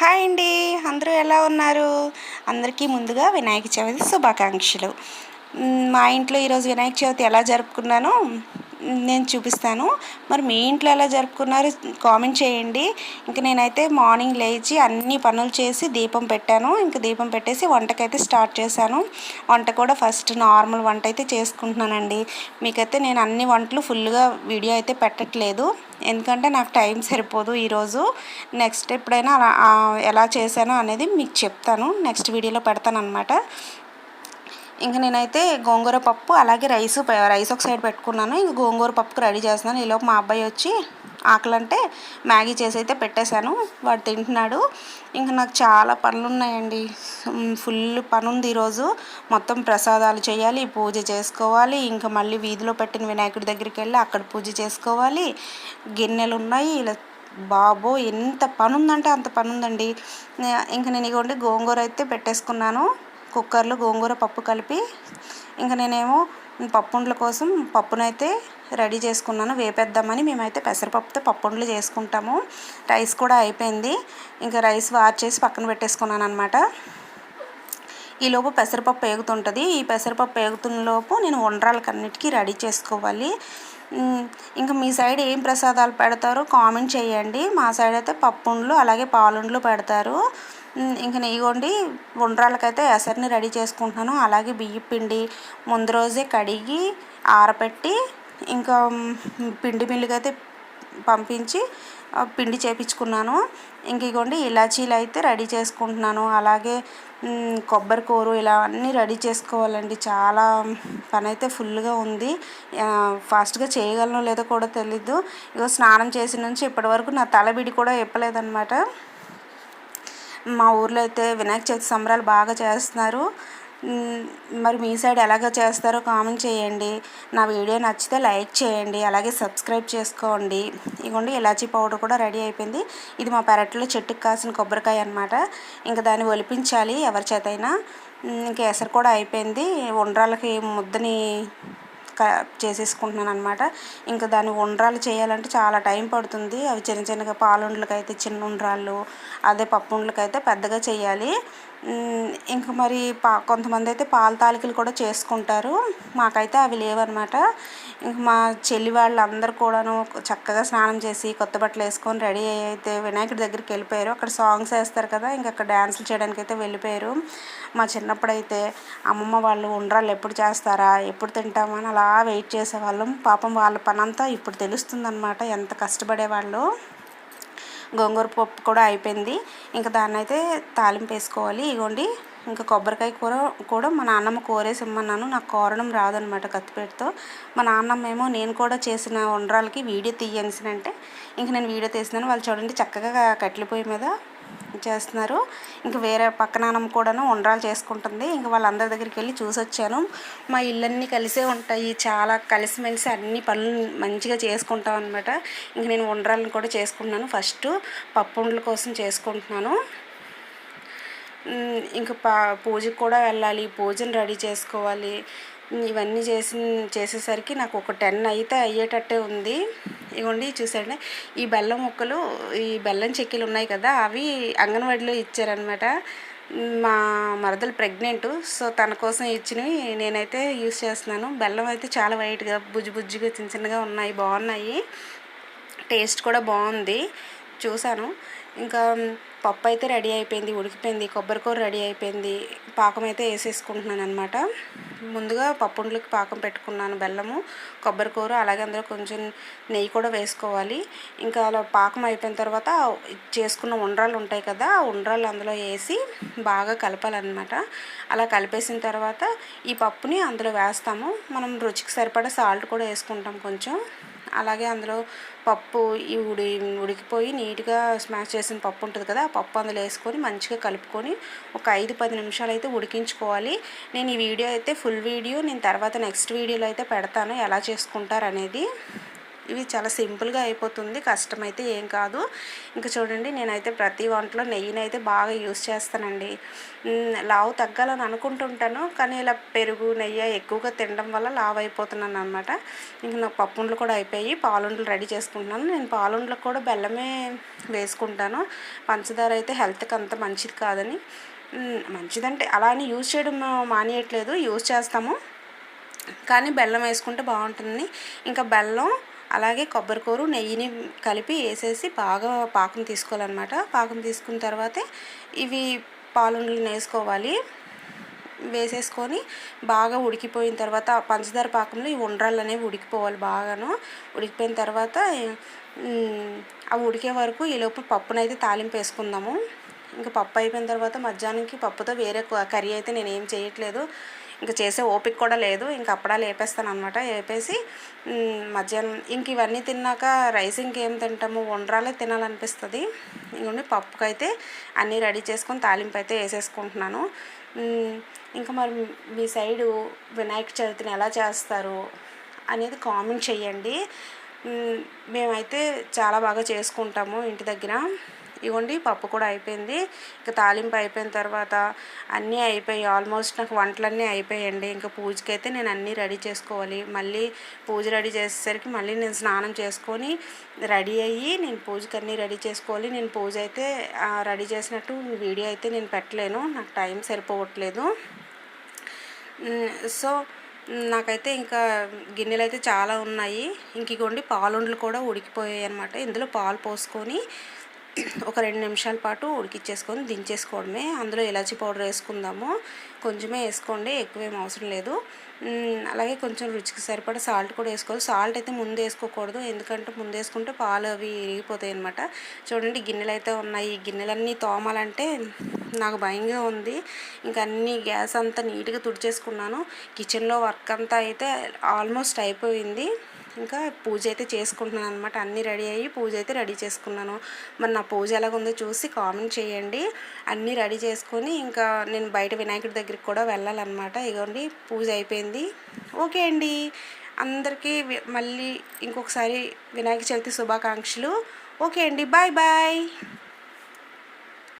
Hi అండి. అందరూ ఎలా ఉన్నారు? అందరికీ ముందుగా వినాయక చవితి శుభాకాంక్షలు. మా ఇంట్లో ఈరోజు వినాయక చవితి ఎలా జరుపుకున్నానో నేను చూపిస్తాను. మరి మీ ఇంట్లో ఎలా జరుపుకున్నారు కామెంట్ చేయండి. ఇంక నేనైతే మార్నింగ్ లేచి అన్ని పనులు చేసి దీపం పెట్టాను. ఇంక దీపం పెట్టేసి వంటకైతే స్టార్ట్ చేశాను. వంట కూడా ఫస్ట్ నార్మల్ వంట అయితే చేసుకుంటున్నానండి. మీకైతే నేను అన్ని వంటలు ఫుల్గా వీడియో అయితే పెట్టట్లేదు. ఎందుకంటే నాకు టైం సరిపోదు ఈరోజు. నెక్స్ట్ ఎప్పుడైనా ఎలా చేశానో అనేది మీకు చెప్తాను. నెక్స్ట్ వీడియోలో పెడతాను అనమాట ఇంక నేనైతే గోంగూర పప్పు అలాగే రైస్ రైస్ ఒక సైడ్ పెట్టుకున్నాను. ఇంక గోంగూర పప్పుకు రెడీ చేస్తున్నాను. ఈలోపు మా అబ్బాయి వచ్చి ఆకలంటే మ్యాగీ చేసి అయితే పెట్టేశాను. వాడు తింటున్నాడు. ఇంకా నాకు చాలా పనులు ఉన్నాయండి ఫుల్ పని ఉంది ఈరోజు. మొత్తం ప్రసాదాలు చేయాలి పూజ చేసుకోవాలి. ఇంకా మళ్ళీ వీధిలో పెట్టిన వినాయకుడి దగ్గరికి వెళ్ళి అక్కడ పూజ చేసుకోవాలి. గిన్నెలు ఉన్నాయి ఇలా బాబో ఎంత పని ఉందంటే అంత పని ఉందండి ఇంకా నేను ఇగోండి గోంగూర అయితే పెట్టేసుకున్నాను. కుక్కర్లో గోంగూర పప్పు కలిపి ఇంకా నేనేమో పప్పుండ్ల కోసం పప్పునైతే రెడీ చేసుకున్నాను. వేపేద్దామని మేమైతే పెసరపప్పుతో పప్పుండ్లు చేసుకుంటాము. రైస్ కూడా అయిపోయింది. ఇంకా రైస్ వార్చేసి పక్కన పెట్టేసుకున్నాను అనమాట ఈలోపు పెసరపప్పు వేగుతుంటుంది ఈ పెసరపప్పు వేగుతున్న లోపు నేను వండ్రాలకన్నిటికీ రెడీ చేసుకోవాలి. ఇంకా మీ సైడ్ ఏం ప్రసాదాలు పెడతారో కామెంట్ చేయండి. మా సైడ్ అయితే పప్పుండ్లు అలాగే పాలుండ్లు పెడతారు. ఇంక నెయ్యిగొండి ఉండ్రాలకైతే ఎసరిని రెడీ చేసుకుంటున్నాను. అలాగే బియ్య పిండి ముందు రోజే కడిగి ఆరబెట్టి ఇంకా పిండి పిండి మిల్లుకైతే పంపించి పిండి చేపించుకున్నాను. ఇంక ఇగోండి ఇలాచీలు అయితే రెడీ చేసుకుంటున్నాను. అలాగే కొబ్బరి కూర ఇలా అన్నీ రెడీ చేసుకోవాలండి. చాలా పని అయితే ఫుల్గా ఉంది. ఫాస్ట్గా చేయగలనో లేదో కూడా తెలీదు. ఇగో స్నానం చేసిన నుంచి ఇప్పటివరకు నా తలబిడి కూడా ఇప్పలేదన్నమాట మా ఊర్లో అయితే వినాయక చవితి సంబరాలు బాగా చేస్తున్నారు. మరి మీ సైడ్ ఎలాగ చేస్తారో కామెంట్ చేయండి. నా వీడియో నచ్చితే లైక్ చేయండి. అలాగే సబ్స్క్రైబ్ చేసుకోండి. ఇగోండి ఇలాచీ పౌడర్ కూడా రెడీ అయిపోయింది. ఇది మా పెరట్లో చెట్టుకు కాసిన కొబ్బరికాయ అనమాట ఇంకా దాన్ని ఒలిపించాలి ఎవరి చేతైనా. ఇంకా ఎసరు కూడా అయిపోయింది. ఉండ్రాలకి ముద్దని చేసేసుకుంటున్నాను అనమాట ఇంకా దాని ఉండ్రాలు చేయాలంటే చాలా టైం పడుతుంది. అవి చిన్న చిన్నగా పాలుండలకైతే చిన్న ఉండ్రాళ్ళు అదే పప్పు ఉండలకైతే పెద్దగా చేయాలి. ఇంకా మరి పా కొంతమంది అయితే పాల తాలికలు కూడా చేసుకుంటారు. మాకైతే అవి లేవన్నమాట. ఇంక మా చెల్లి వాళ్ళందరూ కూడాను చక్కగా స్నానం చేసి కొత్త బట్టలు వేసుకొని రెడీ అయితే వినాయకుడి దగ్గరికి వెళ్ళిపోయారు. అక్కడ సాంగ్స్ వేస్తారు కదా ఇంకా అక్కడ డ్యాన్సులు చేయడానికి అయితే వెళ్ళిపోయారు. మా చిన్నప్పుడు అయితే అమ్మమ్మ వాళ్ళు ఉండరాలు ఎప్పుడు చేస్తారా ఎప్పుడు తింటామని అలా వెయిట్ చేసేవాళ్ళం. పాపం వాళ్ళ పనంతా ఇప్పుడు తెలుస్తుందన్నమాట ఎంత కష్టపడేవాళ్ళు. గోంగూర పప్పు కూడా అయిపోయింది. ఇంకా దాన్ని అయితే తాలింపు వేసుకోవాలి. ఇగోండి ఇంకా కొబ్బరికాయ కూర కూడా మా నాన్నమ్మ కోరేసి ఇమ్మన్నాను. నాకు కోరడం రాదనమాట కత్తిపేటతో. మా నాన్నమ్మ ఏమో నేను కూడా చేసిన వండరాలకి వీడియో తీయన్సినంటే ఇంక నేను వీడియో తీసినాను వాళ్ళు చూడండి చక్కగా కట్టెల పొయ్యి మీద చేస్తున్నారు. ఇంకా వేరే పక్కనానం కూడాను ఉండరాలు చేసుకుంటుంది. ఇంకా వాళ్ళందరి దగ్గరికి వెళ్ళి చూసి వచ్చాను మా ఇల్లన్నీ కలిసే ఉంటాయి. చాలా కలిసిమెలిసి అన్ని పనులు మంచిగా చేసుకుంటాం అనమాట ఇంక నేను ఉండరాలను కూడా చేసుకుంటున్నాను. ఫస్ట్ పప్పు ఉండల కోసం చేసుకుంటున్నాను. ఇంక ఇంకా పా పూజకు కూడా వెళ్ళాలి. పూజను రెడీ చేసుకోవాలి. ఇవన్నీ చేసి చేసేసరికి నాకు ఒక టెన్ అయితే అయ్యేటట్టే ఉంది. ఇగోండి చూసాడు ఈ బెల్లం ముక్కలు ఈ బెల్లం చెక్కీలు ఉన్నాయి కదా అవి అంగన్వాడిలో ఇచ్చారనమాట మా మరదలు ప్రెగ్నెంట్ సో తన కోసం ఇచ్చినవి నేనైతే యూస్ చేస్తున్నాను. బెల్లం అయితే చాలా వైట్గా బుజ్జి బుజ్జిగా చిన్న చిన్నగా ఉన్నాయి బాగున్నాయి. టేస్ట్ కూడా బాగుంది. చూశాను. ఇంకా పప్పు అయితే రెడీ అయిపోయింది ఉడికిపోయింది కొబ్బరి కూర రెడీ అయిపోయింది పాకం అయితే వేసేసుకుంటున్నాను అనమాట ముందుగా పప్పుండ్లకి పాకం పెట్టుకున్నాను బెల్లము కొబ్బరి కూర అలాగే అందులో కొంచెం నెయ్యి కూడా వేసుకోవాలి. ఇంకా అలా పాకం అయిపోయిన తర్వాత చేసుకున్న ఉండ్రాలు ఉంటాయి కదా ఆ ఉండ్రాలు అందులో వేసి బాగా కలపాలన్నమాట. అలా కలిపేసిన తర్వాత ఈ పప్పుని అందులో వేస్తాము. మనం రుచికి సరిపడా సాల్ట్ కూడా వేసుకుంటాం కొంచెం. అలాగే అందులో పప్పు ఈ ఉడి ఉడికిపోయి నీట్గా స్మాష్ చేసిన పప్పు ఉంటుంది కదా ఆ పప్పు అందులో వేసుకొని మంచిగా కలుపుకొని ఒక ఐదు పది నిమిషాలు అయితే ఉడికించుకోవాలి. నేను ఈ వీడియో అయితే ఫుల్ వీడియో నేను తర్వాత నెక్స్ట్ వీడియోలో అయితే పెడతాను ఎలా చేసుకుంటారు అనేది ఇవి చాలా సింపుల్గా అయిపోతుంది కష్టమైతే ఏం కాదు. ఇంకా చూడండి నేనైతే ప్రతి వంటలో నెయ్యిని అయితే బాగా యూస్ చేస్తానండి. లావు తగ్గాలని అనుకుంటుంటాను కానీ ఇలా పెరుగు నెయ్యి ఎక్కువగా తినడం వల్ల లావు అయిపోతున్నాను అనమాట ఇంకా నాకు పప్పుండ్లు కూడా అయిపోయి పాలుండ్లు రెడీ చేసుకుంటున్నాను. నేను పాలుండ్లకు కూడా బెల్లమే వేసుకుంటాను. పంచదార అయితే హెల్త్కి అంత మంచిది కాదని. మంచిదంటే అలా అని యూజ్ చేయడం మానేయట్లేదు యూజ్ చేస్తాము. కానీ బెల్లం వేసుకుంటే బాగుంటుంది ఇంకా బెల్లం అలాగే కొబ్బరికూరు నెయ్యిని కలిపి వేసేసి బాగా పాకం తీసుకోవాలన్నమాట. పాకం తీసుకున్న తర్వాతే ఇవి పాలుండలు వేసుకోవాలి వేసేసుకొని బాగా ఉడికిపోయిన తర్వాత ఆ పంచదార పాకంలో ఈ ఉండ్రాళ్ళు అనేవి ఉడికిపోవాలి బాగాను. ఉడికిపోయిన తర్వాత అవి ఉడికే వరకు ఈలోపు పప్పునైతే తాలింపు వేసుకుందాము. ఇంకా పప్పు అయిపోయిన తర్వాత మధ్యాహ్నంకి పప్పుతో వేరే క- కర్రీ అయితే నేను ఏం చేయట్లేదు. ఇంకా చేసే ఓపిక కూడా లేదు. ఇంకా అప్పడాలు వేపేస్తాను అనమాట వేపేసి మధ్యాహ్నం ఇంక ఇవన్నీ తిన్నాక రైస్ ఇంకేం తింటాము వండ్రాలే తినాలనిపిస్తుంది. ఇంకొండి పప్పుకైతే అన్నీ రెడీ చేసుకొని తాలింపు అయితే వేసేసుకుంటున్నాను ఇంకా మరి మీ సైడు వినాయక చవితిని ఎలా చేస్తారు అనేది కామెంట్ చేయండి మేమైతే చాలా బాగా చేసుకుంటాము ఇంటి దగ్గర. ఇవ్వండి పప్పు కూడా అయిపోయింది. ఇంకా తాలింపు అయిపోయిన తర్వాత అన్నీ అయిపోయి ఆల్మోస్ట్ నాకు వంటలన్నీ అయిపోయాయండి. ఇంకా పూజకి అయితే నేను అన్నీ రెడీ చేసుకోవాలి. మళ్ళీ పూజ రెడీ చేసేసరికి మళ్ళీ నేను స్నానం చేసుకొని రెడీ అయ్యి నేను పూజకి అన్నీ రెడీ చేసుకోవాలి. నేను పూజ అయితే రెడీ చేసినట్టు వీడియో అయితే నేను పెట్టలేను. నాకు టైం సరిపోవట్లేదు. సో నాకైతే ఇంకా గిన్నెలు అయితే చాలా ఉన్నాయి. ఇంక ఇగోండి పాలుండలు కూడా ఉడికిపోయాయి అనమాట ఇందులో పాలు పోసుకొని ఒక రెండు నిమిషాల పాటు ఉడికిచ్చేసుకొని దించేసుకోవడమే. అందులో ఇలాచి పౌడర్ వేసుకుందాము. కొంచెమే వేసుకోండి ఎక్కువేం అవసరం లేదు. అలాగే కొంచెం రుచికి సరిపడా సాల్ట్ కూడా వేసుకోవాలి. సాల్ట్ అయితే ముందు వేసుకోకూడదు. ఎందుకంటే ముందు వేసుకుంటే పాలు అవి ఇరిగిపోతాయి అనమాట చూడండి గిన్నెలు అయితే ఉన్నాయి. గిన్నెలన్నీ తోమాలంటే నాకు భయంగా ఉంది. ఇంకా అన్ని గ్యాస్ అంతా నీట్గా తుడిచేసుకున్నాను. కిచెన్లో వర్క్ అంతా అయితే ఆల్మోస్ట్ అయిపోయింది. ఇంకా పూజ అయితే చేసుకుంటున్నాను అనమాట అన్నీ రెడీ అయ్యి పూజ అయితే రెడీ చేసుకున్నాను. మరి నా పూజ ఎలాగుందో చూసి కామెంట్ చేయండి. అన్నీ రెడీ చేసుకొని ఇంకా నేను బయట వినాయకుడి దగ్గరికి కూడా వెళ్ళాలన్నమాట. ఇగోండి పూజ అయిపోయింది. ఓకే అండి. అందరికీ మళ్ళీ ఇంకొకసారి వినాయక చవితి శుభాకాంక్షలు. ఓకే అండి బాయ్ బాయ్.